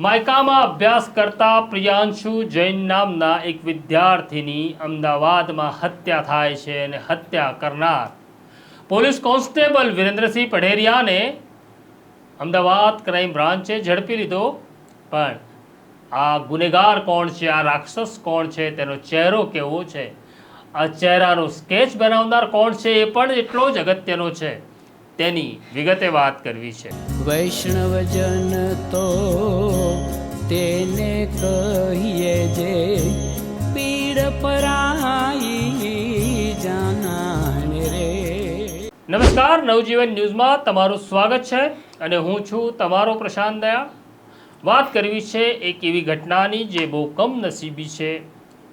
માયકામાં અભ્યાસ કરતા પ્રિયાંશુ જૈન નામના એક વિદ્યાર્થીની અમદાવાદમાં હત્યા થાય છે અને હત્યા કરનાર. પોલીસ કોન્સ્ટેબલ વિરેન્દ્રસિંહ પઢેરિયાને અમદાવાદ ક્રાઇમ બ્રાન્ચે ઝડપી લીધો, પણ આ ગુનેગાર કોણ છે, આ રાક્ષસ કોણ છે, તેનો ચહેરો કેવો છે? આ ચહેરાનો સ્કેચ બનાવનાર કોણ છે, એ પણ એટલો જ અગત્યનો છે. તેની વિગતે વાત કરવી છે. વૈષ્ણવજન તો તેને કહીએ જે પીડ પરાઈ જાનાને રે. નમસ્કાર, નવજીવન ન્યૂઝમાં તમારું સ્વાગત છે અને હું છું તમારો પ્રશાંત દયા. વાત કરવી છે એક એવી ઘટનાની જે બહુ કમનસીબી છે.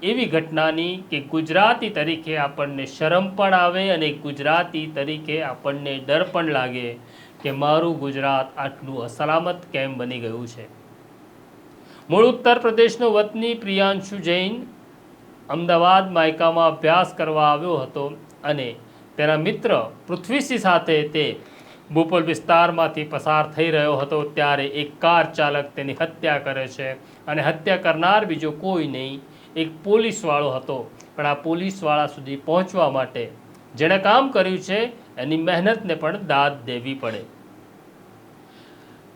એવી ઘટનાની કે ગુજરાતી તરીકે આપણને શરમ પણ આવે અને ગુજરાતી તરીકે આપણને ડર પણ લાગે કે મારું ગુજરાત આટલું અસલામત કેમ બની ગયું છે. મૂળ ઉત્તર પ્રદેશનો વતની પ્રિયાંશુ જૈન અમદાવાદ માયકામાં અભ્યાસ કરવા આવ્યો હતો અને તેના મિત્ર પૃથ્વીસિંહ સાથે તે બોપલ વિસ્તારમાંથી પસાર થઈ રહ્યો હતો ત્યારે એક કાર ચાલક તેની હત્યા કરે છે અને હત્યા કરનાર બીજો કોઈ નહીં, એક પોલીસવાળો હતો. પણ આ પોલીસવાળા સુધી પહોંચવા માટે જેણે કામ કર્યું છે, એની મહેનતને પણ દાદ દેવી પડે.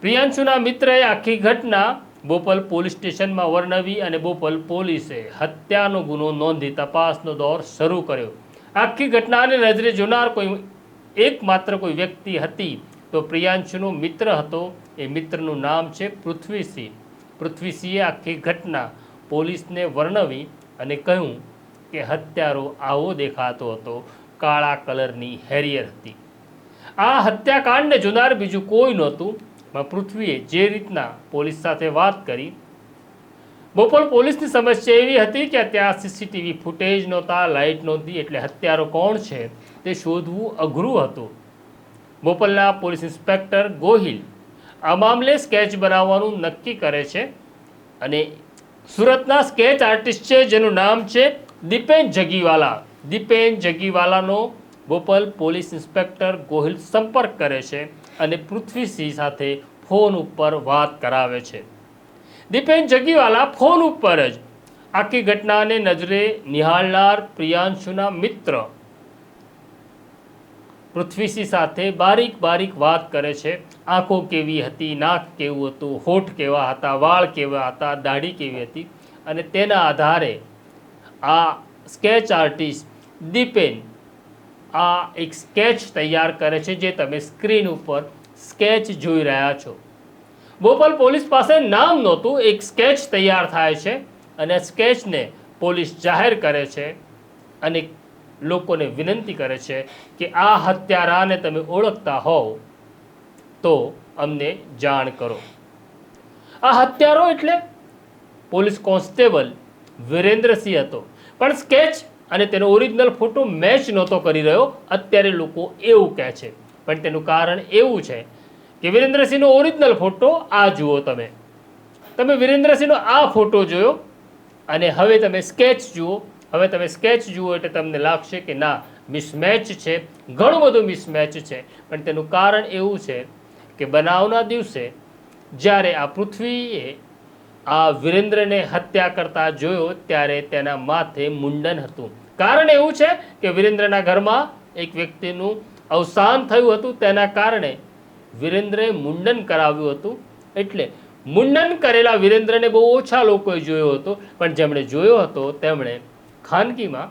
પ્રિયાંશુના મિત્રએ આખી ઘટના બોપલ પોલીસ સ્ટેશનમાં વર્ણવી અને બોપલ પોલીસે હત્યાનો ગુનો નોંધી તપાસનો દોર શરૂ કર્યો. આખી ઘટનાને નજરે જોનાર કોઈ એકમાત્ર કોઈ વ્યક્તિ હતી તો પ્રિયાંશુનો મિત્ર હતો. એ મિત્રનું નામ છે પૃથ્વીસિંહ પૃથ્વીસિંહે આખી ઘટના પોલીસને વર્ણવી અને કહ્યું કે હત્યારો આવો દેખાતો હતો. કાળા કલરની હેરિયર હતી. આ હત્યાકાંડને જોનાર બીજું કોઈ નહોતું. પણ પૃથ્વીએ જે રીતના પોલીસ સાથે વાત કરી બોપલ પોલીસની સમસ્યા એવી હતી કે ત્યાં સીસીટીવી ફૂટેજ નહોતા લાઇટ નહોતી, એટલે હત્યારો કોણ છે તે શોધવું અઘરું હતું. બોપલના પોલીસ ઇન્સ્પેક્ટર ગોહિલ આ મામલે સ્કેચ બનાવવાનું નક્કી કરે છે અને સુરતના સ્કેચ આર્ટિસ્ટ છે, જેનું નામ છે દીપેન જગીવાલા. દીપેન જગીવાલાનો બોપલ પોલીસ ઇન્સ્પેક્ટર ગોહિલ સંપર્ક કરે છે અને પૃથ્વીસિંહ સાથે ફોન ઉપર વાત કરાવે છે. દીપેન જગીવાલા ફોન ઉપર જ આખી ઘટનાને નજરે નિહાળનાર પ્રિયાંશુના મિત્ર પૃથ્વીસિંહ સાથે બારીક બારીક વાત કરે છે. આંખો કેવી હતી, નાક કેવું હતું, હોઠ કેવા હતા, વાળ કેવા હતા, દાઢી કેવી હતી અને તેના આધારે આ સ્કેચ આર્ટિસ્ટ દીપેન આ એક સ્કેચ તૈયાર કરે છે જે તમે સ્ક્રીન ઉપર સ્કેચ જોઈ રહ્યા છો. બોપલ પોલીસ પાસે નામ નહોતું, એક સ્કેચ તૈયાર થાય છે અને સ્કેચને પોલીસ જાહેર કરે છે અને લોકોને વિનંતી કરે છે કે આ હત્યારાને તમે ઓળખતા હોવ તો અમને જાણ કરો. આ હત્યારો એટલે પોલીસ કોન્સ્ટેબલ વિરેન્દ્રસિંહ હતો. પણ સ્કેચ અને તેનો ઓરિજિનલ ફોટો મેચ નહોતો કરી રહ્યો. અત્યારે લોકો એવું કહે છે. પણ તેનું કારણ એવું છે કે વિરેન્દ્રસિંહનો ઓરિજિનલ ફોટો આ જુઓ તમે. તમે વિરેન્દ્રસિંહનો આ ફોટો જોયો અને હવે તમે સ્કેચ જુઓ. હવે તમે સ્કેચ જુઓ એટલે તમને લાગશે કે ના મિસમેચ છે. ઘણું બધું મિસમેચ છે. પણ તેનું કારણ એવું છે કે બનાવના દિવસે જ્યારે આ પૃથ્વીએ આ વિરેન્દ્રને હત્યા કરતા જોયો ત્યારે તેના માથે મુંડન હતું. કારણ એવું છે કે વિરેન્દ્રના ઘરમાં એક વ્યક્તિનું અવસાન થયું હતું તેના કારણે વિરેન્દ્રએ મુંડન કરાવ્યું હતું. એટલે મુંડન કરેલા વિરેન્દ્રને બહુ ઓછા લોકોએ જોયો હતો. પણ જેમણે જોયો હતો, તેમણે ખાનગીમાં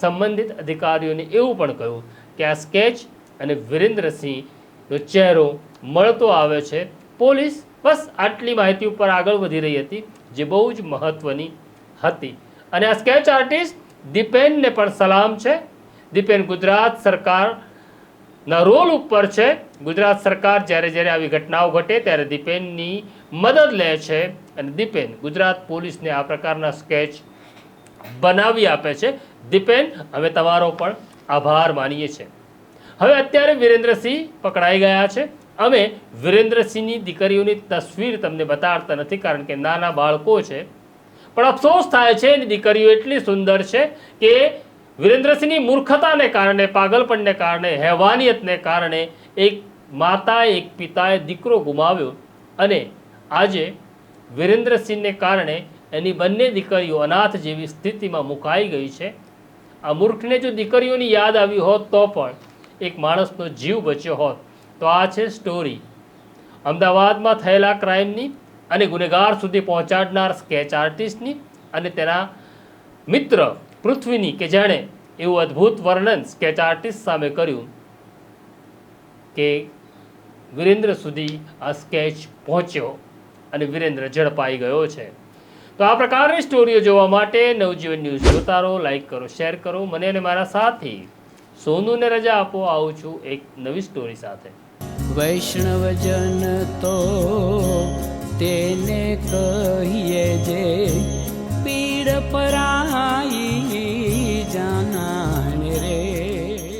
સંબંધિત અધિકારીઓને એવું પણ કહ્યું કે આ સ્કેચ અને વિરેન્દ્રસિંહનો ચહેરો મળતો આવે છે. પોલીસ બસ આટલી માહિતી ઉપર આગળ વધી રહી હતી, જે બહુ જ મહત્વની હતી. અને આ સ્કેચ આર્ટિસ્ટ દીપેનને પણ સલામ છે. દીપેન ગુજરાત સરકારના રોલ ઉપર છે. ગુજરાત સરકાર જ્યારે જ્યારે આવી ઘટનાઓ ઘટે ત્યારે દીપેનની મદદ લે છે અને દીપેન ગુજરાત પોલીસને આ પ્રકારના સ્કેચ બનાવી આપે છે. દીપેન, હવે તમારો પણ આભાર માનીએ છીએ. હવે અત્યારે વિરેન્દ્રસિંહ પકડાઈ ગયા છે. અમે વિરેન્દ્રસિંહની દીકરીઓની તસવીર તમને બતાડતા નથી કારણ કે નાના બાળકો છે. પણ અફસોસ થાય છે એની દીકરીઓ એટલી સુંદર છે કે વિરેન્દ્રસિંહની મૂર્ખતાને કારણે, પાગલપણને કારણે, હેવાનિયતને કારણે એક માતાએ, એક પિતાએ દીકરો ગુમાવ્યો અને આજે વિરેન્દ્રસિંહને કારણે એની બંને દીકરીઓ અનાથ જેવી સ્થિતિમાં મુકાઈ ગઈ છે. આ મૂર્ખને જો દીકરીઓની યાદ આવી હોત તો પણ એક માણસનો જીવ બચ્યો હોત. તો આ છે સ્ટોરી અમદાવાદમાં થયેલા ક્રાઇમની અને ગુનેગાર સુધી પહોંચાડનાર સ્કેચ આર્ટિસ્ટની અને તેના મિત્ર પૃથ્વીની કે જાણે એવું અદ્ભુત વર્ણન સ્કેચ આર્ટિસ્ટ સામે કર્યું કે વિરેન્દ્ર સુધી આ સ્કેચ પહોંચ્યો અને વિરેન્દ્ર ઝડપાઈ ગયો છે. તો આ પ્રકારની સ્ટોરીઓ જોવા માટે નવજીવન ન્યૂઝ જોતા રહો લાઈક કરો શેર કરો, મને અને મારા સાથી સોનુને રજા આપો, આવું છું એક નવી સ્ટોરી સાથે. વૈષ્ણવજન તો તેને કહીએ જે પીડ પરાઈ